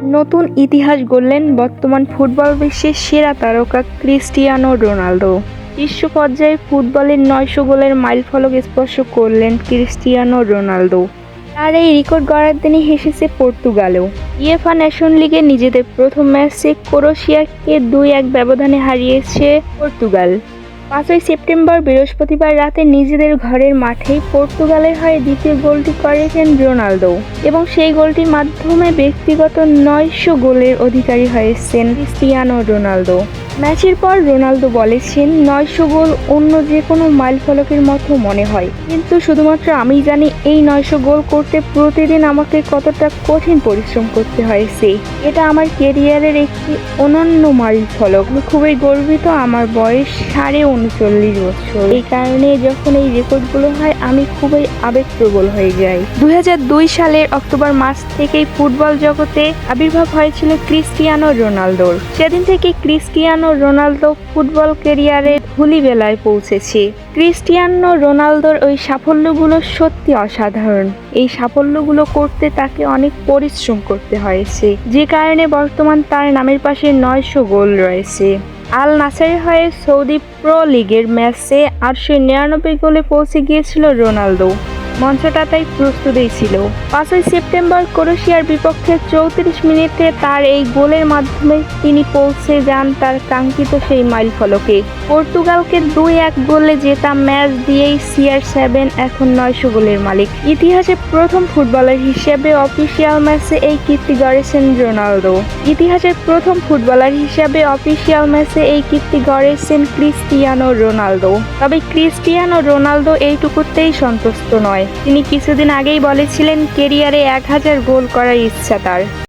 নতুন ইতিহাস গড়লেন বর্তমান ফুটবল বিশ্বের সেরা তারকা ক্রিস্টিয়ানো রোনালদো। বিশ্ব পর্যায়ে ফুটবলের নয়শো গোলের মাইলফলক স্পর্শ করলেন ক্রিস্টিয়ানো রোনালদো। তার এই রেকর্ড গড়ার দিনে হেসেছে পর্তুগালও। ইয়েফা ন্যাশন লিগে নিজেদের প্রথম ম্যাচে ক্রোয়েশিয়াকে দুই এক ব্যবধানে হারিয়েছে পর্তুগাল। পাঁচই সেপ্টেম্বর বৃহস্পতিবার রাতে নিজেদের ঘরের মাঠেই পর্তুগালের হয়ে দ্বিতীয় গোলটি করেছেন রোনালদো এবং সেই গোলটির মাধ্যমে ব্যক্তিগত নয়শো গোলের অধিকারী হয়েছেন ক্রিস্টিয়ানো রোনালদো। ম্যাচের পর রোনালদো বলেছেন, নয়শো গোল অন্য যে কোনো মাইল ফলকের মতো মনে হয়। কিন্তু শুধুমাত্র আমি জানি, এই নয়শো গোল করতে প্রতিদিন আমাকে কতটা কঠিন পরিশ্রম করতে হয়েছে এটা আমার কেরিয়ারের একটি অনন্য মাইল ফলক। আমি খুবই গর্বিত আমার বয়স সাড়ে উনচল্লিশ বছর। এই কারণে যখন এই রেকর্ডগুলো হয়, আমি খুবই আবেগপ্রবল হয়ে যাই। দুই হাজার দুই সালের অক্টোবর মাস থেকেই ফুটবল জগতে আবির্ভাব হয়েছিল ক্রিস্টিয়ানো রোনালদোর। সেদিন থেকে ক্রিস্টিয়ানো রোনালদো ফুটবল ক্যারিয়ারে ধুলি বেলায় পৌঁছেছে। ক্রিস্টিয়ানো রোনালদোর ওই সাফল্যগুলো সত্যি অসাধারণ। এই সাফল্যগুলো করতে তাকে অনেক পরিশ্রম করতে হয়েছে। যে কারণে বর্তমান তার নামের পাশে নয়শো গোল রয়েছে। আল নাসারের হয়ে সৌদি প্রো লিগের ম্যাচে আটশো নিরানব্বই গোলে পৌঁছে গিয়েছিল রোনালদো। মঞ্চটা তাই প্রস্তুতই ছিল। পাঁচই সেপ্টেম্বর ক্রোয়েশিয়ার বিপক্ষে চৌত্রিশ মিনিটে তার এই গোলের মাধ্যমে তিনি পৌঁছে যান তার কাঙ্ক্ষিত সেই মাইল ফলকে। পর্তুগালকে দুই এক গোলে জেতা ম্যাচ দিয়েই সিআর সেভেন এখন নয়শো গোলের মালিক। ইতিহাসে প্রথম ফুটবলার হিসেবে অফিসিয়াল ম্যাচে এই কীর্তি গড়েছেন রোনালদো। ইতিহাসের প্রথম ফুটবলার হিসেবে অফিসিয়াল ম্যাচে এই কীর্তি গড়েছেন ক্রিস্টিয়ানো রোনালদো। তবে ক্রিস্টিয়ানো রোনালদো এইটুকুতেই সন্তুষ্ট নয়। তিনি কিছুদিন আগেই বলেছিলেন কেরিয়ারে এক হাজার গোল করার ইচ্ছা তার।